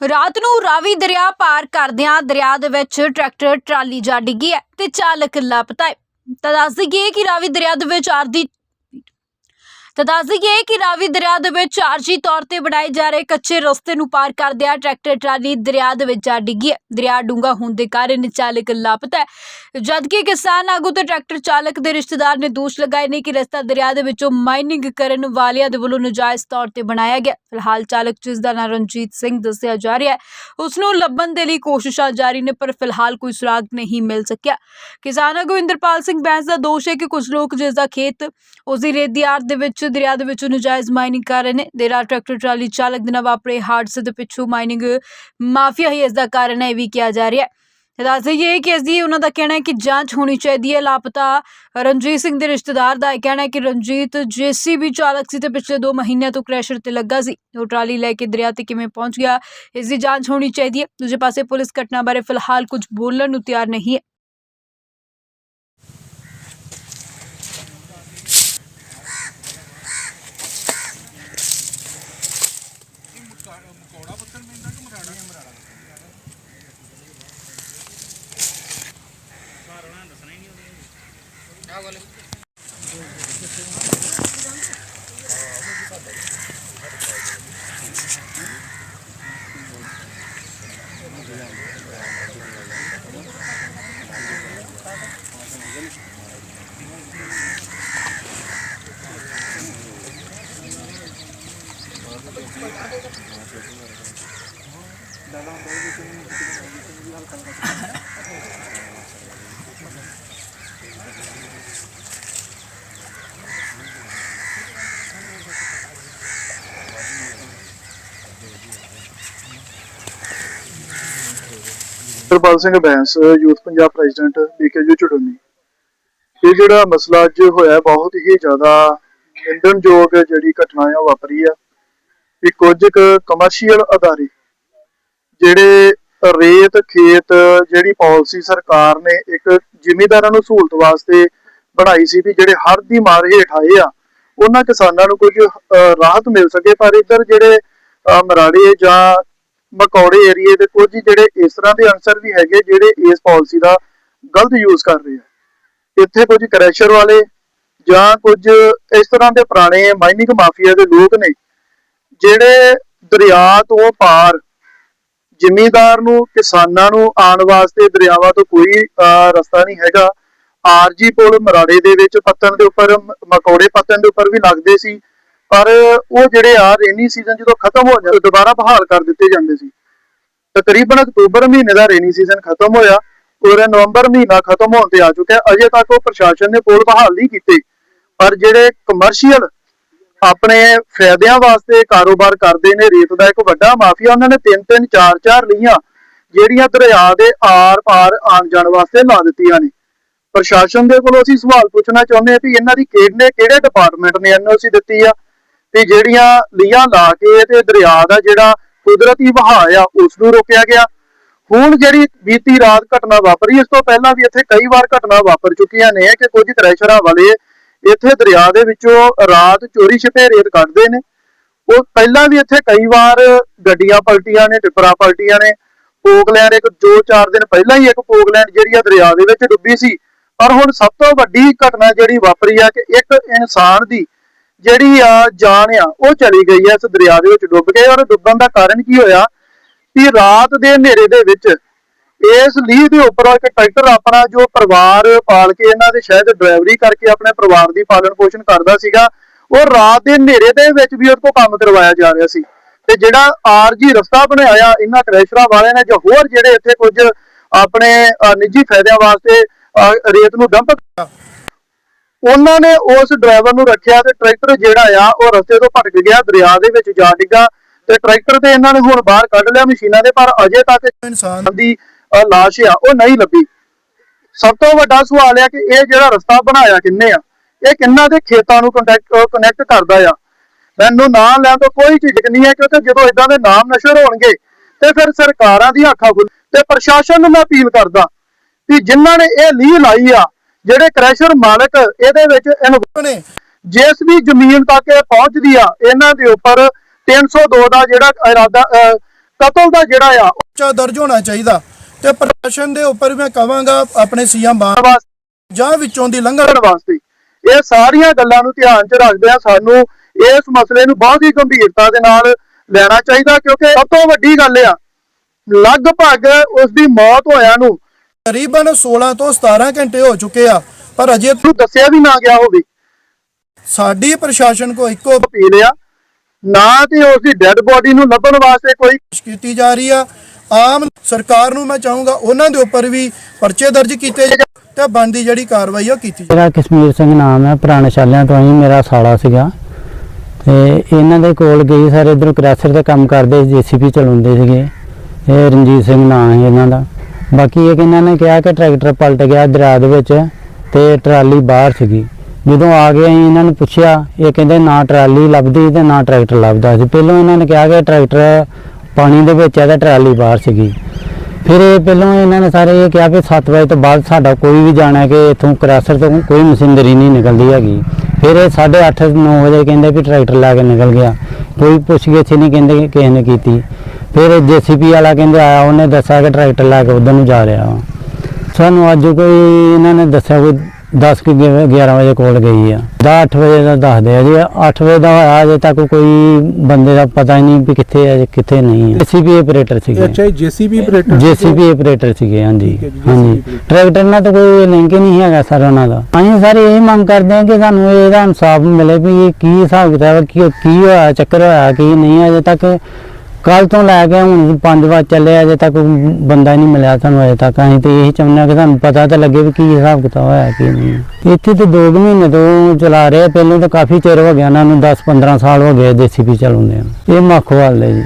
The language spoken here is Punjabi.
ਰਾਤ ਨੂੰ ਰਾਵੀ ਦਰਿਆ ਪਾਰ ਕਰਦਿਆਂ ਦਰਿਆ ਦੇ ਵਿੱਚ ਟਰੈਕਟਰ, ਟਰਾਲੀ ਜਾ ਡਿੱਗੀ ਹੈ ਤੇ ਚਾਲਕ ਲਾਪਤਾ ਹੈ। ਤਾਂ ਦੱਸ ਦਈਏ ਕਿ ਰਾਵੀ ਦਰਿਆ ਦੇ ਵਿੱਚ ਆਰਦੀ ਤਾਂ ਦੱਸ ਦਈਏ ਕਿ ਰਾਵੀ ਦਰਿਆ ਦੇ ਵਿੱਚ ਆਰਜੀ ਤੌਰ ਤੇ ਬਣਾਏ ਜਾ ਰਹੇ ਕੱਚੇ ਰਸਤੇ ਨੂੰ ਪਾਰ ਕਰਦਿਆਂ ਟਰੈਕਟਰ ਟਰਾਲੀ ਦਰਿਆ ਦੇ ਵਿੱਚ ਜਾ ਡਿੱਗੀ ਹੈ। ਦਰਿਆ ਡੂੰਘਾ ਹੋਣ ਦੇ ਕਾਰਨ ਚਾਲਕ ਲਾਪਤਾ ਹੈ। ਜਦਕਿ ਕਿਸਾਨ ਆਗੂ ਤੇ ਟਰੈਕਟਰ ਚਾਲਕ ਦੇ ਰਿਸ਼ਤੇਦਾਰ ਨੇ ਦੋਸ਼ ਲਗਾਏ ਨੇ ਕਿ ਰਸਤਾ ਦਰਿਆ ਦੇ ਵਿੱਚੋਂ ਮਾਈਨਿੰਗ ਕਰਨ ਵਾਲਿਆਂ ਦੇ ਵੱਲੋਂ ਨਜਾਇਜ਼ ਤੌਰ ਤੇ ਬਣਾਇਆ ਗਿਆ ਫਿਲਹਾਲ ਚਾਲਕ ਜਿਸ ਦਾ ਨਾਂ ਰਣਜੀਤ ਸਿੰਘ ਦੱਸਿਆ ਜਾ ਰਿਹਾ ਹੈ ਉਸ ਨੂੰ ਲੱਭਣ ਦੇ ਲਈ ਕੋਸ਼ਿਸ਼ਾਂ ਜਾਰੀ ਨੇ, ਪਰ ਫਿਲਹਾਲ ਕੋਈ ਸੁਰਾਗ ਨਹੀਂ ਮਿਲ ਸਕਿਆ। ਕਿਸਾਨ ਆਗੂ ਇੰਦਰਪਾਲ ਸਿੰਘ ਬੈਂਸ ਦਾ ਦੋਸ਼ ਹੈ ਕਿ ਕੁਝ ਲੋਕ ਜਿਸ ਦਾ ਖੇਤ ਉਸ ਦੀ ਰੇਤ ਦੀ ਆੜ ਦੇ ਵਿੱਚ ਦਰਿਆ ਦੇ ਵਿੱਚ ਨਜਾਇਜ਼ ਮਾਈਨਿੰਗ ਕਰ ਰਹੇ ਨੇ। ਦੇਰਾ ਟਰੈਕਟਰ ਟਰਾਲੀ ਚਾਲਕ ਦੇ ਨਾਲ ਵਾਪਰੇ ਹਾਦਸੇ ਦੇ ਪਿੱਛੋਂ ਮਾਈਨਿੰਗ ਮਾਫੀਆ ਹੀ ਇਸ ਦਾ ਕਾਰਨ ਹੈ, ਇਹ ਵੀ ਕਿਹਾ ਜਾ ਰਿਹਾ ਹੈ। ਦੱਸ ਦਈਏ ਕਿ ਅਸੀਂ ਉਹਨਾਂ ਦਾ ਕਹਿਣਾ ਹੈ ਕਿ ਜਾਂਚ ਹੋਣੀ ਚਾਹੀਦੀ ਹੈ। ਲਾਪਤਾ ਰਣਜੀਤ ਸਿੰਘ ਦੇ ਰਿਸ਼ਤੇਦਾਰ ਦਾ ਇਹ ਕਹਿਣਾ ਹੈ ਕਿ ਰਣਜੀਤ ਜੀਸੀਬੀ ਚਾਲਕ ਸੀ ਤੇ ਪਿਛਲੇ 2 ਮਹੀਨਿਆਂ ਤੋਂ ਕ੍ਰੈਸ਼ਰ ਤੇ ਲੱਗਾ ਸੀ। ਉਹ ਟਰਾਲੀ ਲੈ ਕੇ ਦਰਿਆ ਤੇ ਕਿਵੇਂ ਪਹੁੰਚ ਗਿਆ, ਇਸ ਦੀ ਜਾਂਚ ਹੋਣੀ ਚਾਹੀਦੀ ਹੈ। ਦੂਜੇ ਪਾਸੇ ਪੁਲਿਸ ਘਟਨਾ ਬਾਰੇ ਫਿਲਹਾਲ ਕੁਝ ਬੋਲਣ ਨੂੰ ਤਿਆਰ ਨਹੀਂ ਹੈ। dalam dari sini kita bisa bilang kalau Sarpal Singh Bains youth Punjab president BKU Chaduni ਇਹ ਜਿਹੜਾ ਮਸਲਾ ਅੱਜ ਹੋਇਆ ਬਹੁਤ ਹੀ ਜ਼ਿਆਦਾ ਨਿੰਦਣਯੋਗ ਜਿਹੜੀ ਘਟਨਾ ਆ ਉਹ ਵਾਪਰੀ ਆ ਕਿ ਕੁਝ ਕਮਰਸ਼ੀਅਲ ਅਦਾਰੇ ਜਿਹੜੇ ਰੇਤ, ਖੇਤ ਜਿਹੜੀ ਪਾਲਿਸੀ ਸਰਕਾਰ ਨੇ ਇੱਕ ਜ਼ਿਮੀਂਦਾਰਾਂ ਨੂੰ ਸਹੂਲਤ ਵਾਸਤੇ ਬਣਾਈ ਸੀ ਵੀ ਜਿਹੜੇ ਹੜ੍ਹ ਦੀ ਮਾਰ ਹੇਠ ਆਏ ਆ, ਉਹਨਾਂ ਕਿਸਾਨਾਂ ਨੂੰ ਕੁਝ ਰਾਹਤ ਮਿਲ ਸਕੇ, ਪਰ ਇੱਧਰ ਜਿਹੜੇ ਮਰਾੜੇ ਜਾਂ ਮਕੌੜੇ ਏਰੀਏ ਦੇ ਕੁਝ ਜਿਹੜੇ ਇਸ ਤਰ੍ਹਾਂ ਦੇ ਅਨਸਰ ਵੀ ਹੈਗੇ ਜਿਹੜੇ ਇਸ ਪਾਲਿਸੀ ਦਾ ਗਲਤ ਯੂਜ਼ ਕਰ ਰਹੇ ਆ। ਇੱਥੇ ਕੁਝ ਕਰੈਸ਼ਰ ਵਾਲੇ ਜਾਂ ਕੁਝ ਇਸ ਤਰ੍ਹਾਂ ਦੇ ਪੁਰਾਣੇ ਮਾਈਨਿੰਗ ਮਾਫੀਆ ਦੇ ਲੋਕ ਨੇ ਜਿਹੜੇ ਦਰਿਆ ਤੋਂ ਪਾਰ ਜ਼ਿਮੀਂਦਾਰ ਨੂੰ, ਕਿਸਾਨਾਂ ਨੂੰ ਆਉਣ ਵਾਸਤੇ ਦਰਿਆਵਾਂ ਤੋਂ ਕੋਈ ਰਸਤਾ ਨਹੀਂ ਹੈਗਾ। ਆਰਜੀ ਪੁਲ ਮਰਾੜੇ ਦੇ ਵਿੱਚ ਪੱਤਣ ਦੇ ਉੱਪਰ ਮਕੌੜੇ ਪੱਤਣ ਦੇ ਉੱਪਰ ਵੀ ਲੱਗਦੇ ਸੀ। ਪਰ ਉਹ ਜਿਹੜੇ ਆ ਰੇਨੀ ਸੀਜ਼ਨ ਜਦੋਂ ਖਤਮ ਹੋ ਜਾਂਦਾ ਦੁਬਾਰਾ ਬਹਾਲ ਕਰ ਦਿੱਤੇ ਜਾਂਦੇ ਸੀ। ਤਕਰੀਬਨ ਅਕਤੂਬਰ ਮਹੀਨੇ ਦਾ ਰੇਨੀ ਸੀਜ਼ਨ ਖਤਮ ਹੋਇਆ। ਔਰ ਨਵੰਬਰ ਮਹੀਨਾ ਖਤਮ ਹੋਣ ਤੇ ਆ ਚੁੱਕਿਆ। ਅਜੇ ਤੱਕ ਉਹ ਪ੍ਰਸ਼ਾਸਨ ਨੇ ਪੁਲ ਬਹਾਲ ਨਹੀਂ ਕੀਤੇ। ਪਰ ਜਿਹੜੇ ਕਮਰਸ਼ੀਅਲ ਆਪਣੇ ਫਾਇਦਿਆਂ ਵਾਸਤੇ ਕਾਰੋਬਾਰ ਕਰਦੇ ਨੇ, ਰੇਤ ਦਾ ਇੱਕ ਵੱਡਾ ਮਾਫੀਆ। ਉਹਨਾਂ ਨੇ ਤਿੰਨ ਤਿੰਨ, ਚਾਰ ਚਾਰ ਲੀਆਂ ਜਿਹੜੀਆਂ ਦਰਿਆ ਦੇ ਆਰ ਪਾਰ ਆਉਣ ਜਾਣ ਵਾਸਤੇ ਲਾ ਦਿੱਤੀਆਂ ਨੇ। ਪ੍ਰਸ਼ਾਸਨ ਦੇ ਕੋਲੋਂ ਅਸੀਂ ਸਵਾਲ ਪੁੱਛਣਾ ਚਾਹੁੰਦੇ ਹਾਂ ਵੀ ਇਹਨਾਂ ਦੀ ਕਿਹੜੇ ਕਿਹੜੇ ਡਿਪਾਰਟਮੈਂਟ ਨੇ ਐਨਓਸੀ ਦਿੱਤੀ ਆ? ਤੇ ਜਿਹੜੀਆਂ ਲੀਆਂ ਲਾ ਕੇ ਤੇ ਦਰਿਆ ਦਾ ਜਿਹੜਾ ਕੁਦਰਤੀ ਵਹਾਅ ਆ ਉਸ ਨੂੰ ਰੋਕਿਆ ਗਿਆ। ਹੁਣ ਜਿਹੜੀ ਬੀਤੀ ਰਾਤ ਘਟਨਾ ਵਾਪਰੀ, ਇਸ ਤੋਂ ਪਹਿਲਾਂ ਵੀ ਇੱਥੇ ਕਈ ਵਾਰ ਘਟਨਾ ਵਾਪਰ ਚੁੱਕੀਆਂ ਨੇ ਕਿ ਕੁਝ ਕ੍ਰੈਸ਼ਰਾਂ ਵਾਲੇ ਇੱਥੇ ਦਰਿਆ ਦੇ ਵਿੱਚੋਂ ਰਾਤ ਚੋਰੀ ਛਿਪੇ ਰੇਤ ਕੱਢਦੇ ਨੇ। ਉਹ ਪਹਿਲਾਂ ਵੀ ਇੱਥੇ ਕਈ ਵਾਰ ਗੱਡੀਆਂ ਪਲਟੀਆਂ ਨੇ, ਟਿੱਪਰਾਂ ਪਲਟੀਆਂ ਨੇ। ਪੋਕਲੈਂਡ ਇੱਕ ਜੋ ਚਾਰ ਦਿਨ ਪਹਿਲਾਂ ਹੀ ਇੱਕ ਪੋਕਲੈਂਡ ਜਿਹੜੀ ਆ ਦਰਿਆ ਦੇ ਵਿੱਚ ਡੁੱਬੀ ਸੀ। ਪਰ ਹੁਣ ਸਭ ਤੋਂ ਵੱਡੀ ਘਟਨਾ ਜਿਹੜੀ ਵਾਪਰੀ ਆ ਕਿ ਇੱਕ ਇਨਸਾਨ ਦੀ ਜਿਹੜੀ ਆ ਜਾਨ ਆ, ਉਹ ਚਲੀ ਗਈ ਐ ਇਸ ਦਰਿਆ ਦੇ ਵਿੱਚ ਡੁੱਬ ਕੇ। ਔਰ ਡੁੱਬਣ ਦਾ ਕਾਰਨ ਕੀ ਹੋਇਆ ਕਿ ਰਾਤ ਦੇ ਹਨੇਰੇ ਦੇ ਵਿੱਚ ਇਸ ਲੀਹ ਦੇ ਉੱਪਰ ਇੱਕ ਟਰੈਕਟਰ ਆਪਣਾ ਜੋ ਪਰਿਵਾਰ ਪਾਲ ਕੇ ਇਹਨਾਂ ਦੇ ਸ਼ਾਇਦ ਡਰਾਈਵਰੀ ਕਰਕੇ ਆਪਣੇ ਪਰਿਵਾਰ ਦੀ ਪਾਲਣ ਪੋਸ਼ਣ ਕਰਦਾ ਸੀਗਾ ਉਹ ਰਾਤ ਦੇ ਹਨੇਰੇ ਦੇ ਵਿੱਚ ਵੀ ਉਹਦੇ ਕੋਲ ਕੰਮ ਕਰਵਾਇਆ ਜਾ ਰਿਹਾ ਸੀ। ਤੇ ਜਿਹੜਾ ਆਰਜੀ ਰਸਤਾ ਬਣਾਇਆ ਇਹਨਾਂ ਕ੍ਰੈਸ਼ਰਾਂ ਵਾਲਿਆਂ ਨੇ ਜਾਂ ਹੋਰ ਜਿਹੜੇ ਇੱਥੇ ਕੁਝ ਆਪਣੇ ਨਿੱਜੀ ਫਾਇਦਿਆਂ ਵਾਸਤੇ ਰੇਤ ਨੂੰ ਡੰਪ ਉਹਨਾਂ ਨੇ ਉਸ ਡਰਾਈਵਰ ਨੂੰ ਰੱਖਿਆ ਤੇ ਟਰੈਕਟਰ ਜਿਹੜਾ ਆ ਉਹ ਰਸਤੇ ਤੋਂ ਭਟਕ ਗਿਆ ਦਰਿਆ ਦੇ ਵਿੱਚ ਜਾ ਡਿੱਗਾ ਤੇ ਟਰੈਕਟਰ ਤੇ ਇਹਨਾਂ ਨੇ ਹੁਣ ਬਾਹਰ ਕੱਢ ਲਿਆ ਮਸ਼ੀਨਾਂ ਦੇ ਪਰ ਅਜੇ ਤੱਕ ਇਨਸਾਨ ਦੀ ਲਾਸ਼ ਆ ਉਹ ਨਹੀਂ ਲੱਭੀ। ਸਭ ਤੋਂ ਵੱਡਾ ਸਵਾਲ ਆ ਕਿ ਇਹ ਜਿਹੜਾ ਰਸਤਾ ਬਣਾਇਆ ਕਿੰਨੇ ਆ? ਇਹ ਕਿੰਨਾ ਦੇ ਖੇਤਾਂ ਨੂੰ ਕੰਟੈਕਟ ਕਨੈਕਟ ਕਰਦਾ ਆ? ਮੈਨੂੰ ਨਾਮ ਲੈਣ ਤੋਂ ਕੋਈ ਝਿਜਕ ਨਹੀਂ ਹੈ ਕਿਉਂਕਿ ਜਦੋਂ ਇਦਾਂ ਦੇ ਨਾਮ ਨਸ਼ਰ ਹੋਣਗੇ ਤੇ ਫਿਰ ਸਰਕਾਰਾਂ ਦੀ ਅੱਖਾਂ ਖੁੱਲ ਤੇ ਪ੍ਰਸ਼ਾਸਨ ਨੂੰ ਮੈਂ ਅਪੀਲ ਕਰਦਾ ਕਿ ਜਿਨ੍ਹਾਂ ਨੇ ਇਹ ਲੀਹ ਲਾਈ ਆ ਜਿਹੜੇ ਕ੍ਰੈਸ਼ਰ ਮਾਲਕ ਇਹਦੇ ਵਿੱਚ ਇਨਵੋਲਵ ਨੇ। ਜਿਸ ਵੀ ਜ਼ਮੀਨ ਤੱਕ ਇਹ ਪਹੁੰਚਦੀ ਆ ਇਹਨਾਂ ਦੇ ਉੱਪਰ 302 ਦਾ ਜਿਹੜਾ ਇਰਾਦਾ ਕਤਲ ਦਾ ਜਿਹੜਾ ਆ ਪਰਚਾ ਦਰਜ ਹੋਣਾ ਚਾਹੀਦਾ। ਤੇ ਪ੍ਰਸ਼ਾਸਨ ਦੇ ਉੱਪਰ ਮੈਂ ਕਵਾਂਗਾ ਆਪਣੇ ਸੀਐਮ ਵਾਸਤੇ ਜਾਂ ਵਿੱਚੋਂ ਦੀ ਲੰਘਣ ਵਾਸਤੇ। ਇਹ ਸਾਰੀਆਂ ਗੱਲਾਂ ਨੂੰ ਧਿਆਨ 'ਚ ਰੱਖਦਿਆਂ ਸਾਨੂੰ ਇਸ ਮਸਲੇ ਨੂੰ ਬਹੁਤ ਹੀ ਗੰਭੀਰਤਾ ਦੇ ਨਾਲ ਲੈਣਾ ਚਾਹੀਦਾ ਕਿਉਂਕਿ ਸਭ ਤੋਂ ਵੱਡੀ ਗੱਲ ਆ ਲਗਭਗ ਉਸ ਦੀ ਮੌਤ ਹੋਇਆ ਨੂੰ ਤਕਰੀਬਨ 16 ਤੋਂ 17 ਘੰਟੇ ਹੋ ਚੁੱਕੇ ਆ ਪਰ ਅਜੇ ਨੂੰ ਦੱਸਿਆ ਵੀ ਨਾ ਗਿਆ ਹੋਵੇ। ਸਾਡੀ ਪ੍ਰਸ਼ਾਸਨ ਕੋ ਇੱਕੋ ਪੀ ਲਿਆ ਨਾ ਤੇ ਉਸ ਦੀ ਡੈੱਡ ਬੋਡੀ ਨੂੰ ਲੱਭਣ ਵਾਸਤੇ ਕੋਈ ਕੋਸ਼ਿਸ਼ ਕੀਤੀ ਜਾ ਰਹੀ ਆ ਆਮ ਸਰਕਾਰ ਨੂੰ ਮੈਂ ਚਾਹੂੰਗਾ ਉਹਨਾਂ ਦੇ ਉੱਪਰ ਵੀ ਪਰਚੇ ਦਰਜ ਕੀਤੇ ਜਾਣ ਤੇ ਬਣਦੀ ਜਿਹੜੀ ਕਾਰਵਾਈ ਉਹ ਕੀਤੀ ਜਾਵੇ। ਮੇਰਾ ਕਸ਼ਮੀਰ ਸਿੰਘ ਨਾਮ ਹੈ, ਪੁਰਾਣੇ ਸ਼ਾਲਿਆਂ ਤੋਂ ਹੀ ਮੇਰਾ ਸਾਲਾ ਸੀਗਾ। ਤੇ ਇਹਨਾਂ ਦੇ ਕੋਲ ਗਈ ਸਾਰੇ, ਇਧਰ ਕ੍ਰੈਸ਼ਰ ਦਾ ਕੰਮ ਕਰਦੇ ਜੀਸੀਪੀ ਚਲਾਉਂਦੇ ਸੀਗੇ। ਇਹ ਰਣਜੀਤ ਸਿੰਘ ਨਾਂ ਹੈ ਇਹਨਾਂ ਦਾ। ਬਾਕੀ ਇਹ ਇਹਨਾਂ ਨੇ ਕਿਹਾ ਕਿ ਟਰੈਕਟਰ ਪਲਟ ਗਿਆ ਦਰਿਆ ਦੇ ਵਿੱਚ ਤੇ ਟਰਾਲੀ ਬਾਹਰ ਸੀਗੀ। ਜਦੋਂ ਆ ਗਏ ਅਸੀਂ ਇਹਨਾਂ ਨੂੰ ਪੁੱਛਿਆ, ਇਹ ਕਹਿੰਦੇ ਨਾ ਟਰਾਲੀ ਲੱਭਦੀ ਤੇ ਨਾ ਟਰੈਕਟਰ ਲੱਭਦਾ ਸੀ। ਪਹਿਲਾਂ ਇਹਨਾਂ ਨੇ ਕਿਹਾ ਕਿ ਟਰੈਕਟਰ ਪਾਣੀ ਦੇ ਵਿੱਚ ਹੈ ਤੇ ਟਰਾਲੀ ਬਾਹਰ ਸੀਗੀ। ਫਿਰ ਇਹ ਪਹਿਲਾਂ ਇਹਨਾਂ ਨੇ ਸਾਰੇ ਇਹ ਕਿਹਾ ਵੀ 7 ਵਜੇ ਤੋਂ ਬਾਅਦ ਸਾਡਾ ਕੋਈ ਵੀ ਜਾਣਾ ਕਿ ਇਥੋਂ ਕਰਾਸਰ ਤੋਂ ਕੋਈ ਮਸ਼ੀਨਰੀ ਨਹੀਂ ਨਿਕਲਦੀ ਹੈਗੀ। ਫਿਰ ਇਹ 8:30 9 ਵਜੇ ਕਹਿੰਦੇ ਵੀ ਟਰੈਕਟਰ ਲਾ ਕੇ ਨਿਕਲ ਗਿਆ। ਕੋਈ ਪੁੱਛਗਿੱਛ ਨਹੀਂ ਕਹਿੰਦੇ ਕਿਸੇ ਨੇ ਕੀਤੀ। ਫਿਰ ਜੀਸੀਪੀ ਵਾਲਾ ਕਹਿੰਦੇ ਆਇਆ, ਉਹਨੇ ਦੱਸਿਆ ਕਿ ਟਰੈਕਟਰ ਲਾ ਕੇ ਉਧਰ ਨੂੰ ਜਾ ਰਿਹਾ ਵਾ। ਸਾਨੂੰ ਅੱਜ ਕੋਈ ਇਹਨਾਂ ਨੇ ਦੱਸਿਆ ਕੋਈ 10 ਕਿ 11 ਵਜੇ ਕੋਲ ਗਈ ਆ। ਦਾ 8 ਵਜੇ ਦਾ ਦੱਸਦੇ ਆ ਜੀ 8 ਵਜੇ ਦਾ ਹੋਇਆ ਅਜੇ ਤੱਕ ਕੋਈ ਬੰਦੇ ਦਾ ਪਤਾ ਹੀ ਨਹੀਂ ਵੀ ਕਿੱਥੇ ਹੈ ਕਿੱਥੇ ਨਹੀਂ ਹੈ ਜੀਸੀਬੀ ਆਪਰੇਟਰ ਸੀਗੇ। ਅੱਛਾ ਜੀਸੀਬੀ ਆਪਰੇਟਰ ਜੀਸੀਬੀ ਆਪਰੇਟਰ ਸੀਗੇ ਹਾਂਜੀ। ਠੀਕ ਹੈ ਜੀ, ਹਾਂਜੀ। ਟਰੈਕਟਰ ਨਾਲ ਤਾਂ ਕੋਈ ਲਿੰਕ ਹੀ ਨਹੀਂ ਹੈਗਾ ਸਰ ਉਹਨਾਂ ਦਾ। ਅਸੀਂ ਸਾਰੇ ਇਹ ਮੰਗ ਕਰਦੇ ਹਾਂ ਕਿ ਸਾਨੂੰ ਇਹਦਾ ਇਨਸਾਫ ਮਿਲੇ ਵੀ ਇਹ ਕੀ ਹਿਸਾਬ ਕਿਤਾਬ ਕੀ ਹੋਇਆ ਚੱਕਰ ਹੋਇਆ ਕੀ ਨਹੀਂ ਅਜੇ ਤੱਕ ਕੱਲ ਤੋਂ ਲੈ ਕੇ ਹੁਣ ਪੰਜ ਵਾਰ ਚੱਲੇ ਅਜੇ ਤੱਕ ਬੰਦਾ ਹੀ ਨਹੀਂ ਮਿਲਿਆ ਸਾਨੂੰ ਅਜੇ ਤੱਕ। ਅਸੀਂ ਤੇ ਇਹੀ ਚਾਹੁੰਦੇ ਹਾਂ ਕਿ ਸਾਨੂੰ ਪਤਾ ਤਾਂ ਲੱਗੇ ਵੀ ਕੀ ਹਿਸਾਬ ਕਿਤਾਬ ਹੋਇਆ ਕੀ ਨਹੀਂ ਇੱਥੇ ਤੇ 2 ਮਹੀਨੇ ਤੋਂ ਚਲਾ ਰਹੇ। ਆ, ਪਹਿਲਾਂ ਤਾਂ ਕਾਫੀ ਚਿਰ ਹੋ ਗਿਆ ਇਹਨਾਂ ਨੂੰ 10 15 ਸਾਲ ਹੋ ਗਏ ਦੇਸੀ ਜੀਸੀਬੀ ਚਲਾਉਂਦੇ ਆ ਇਹ ਮੱਖਵਾਲ ਦੇ ਜੀ।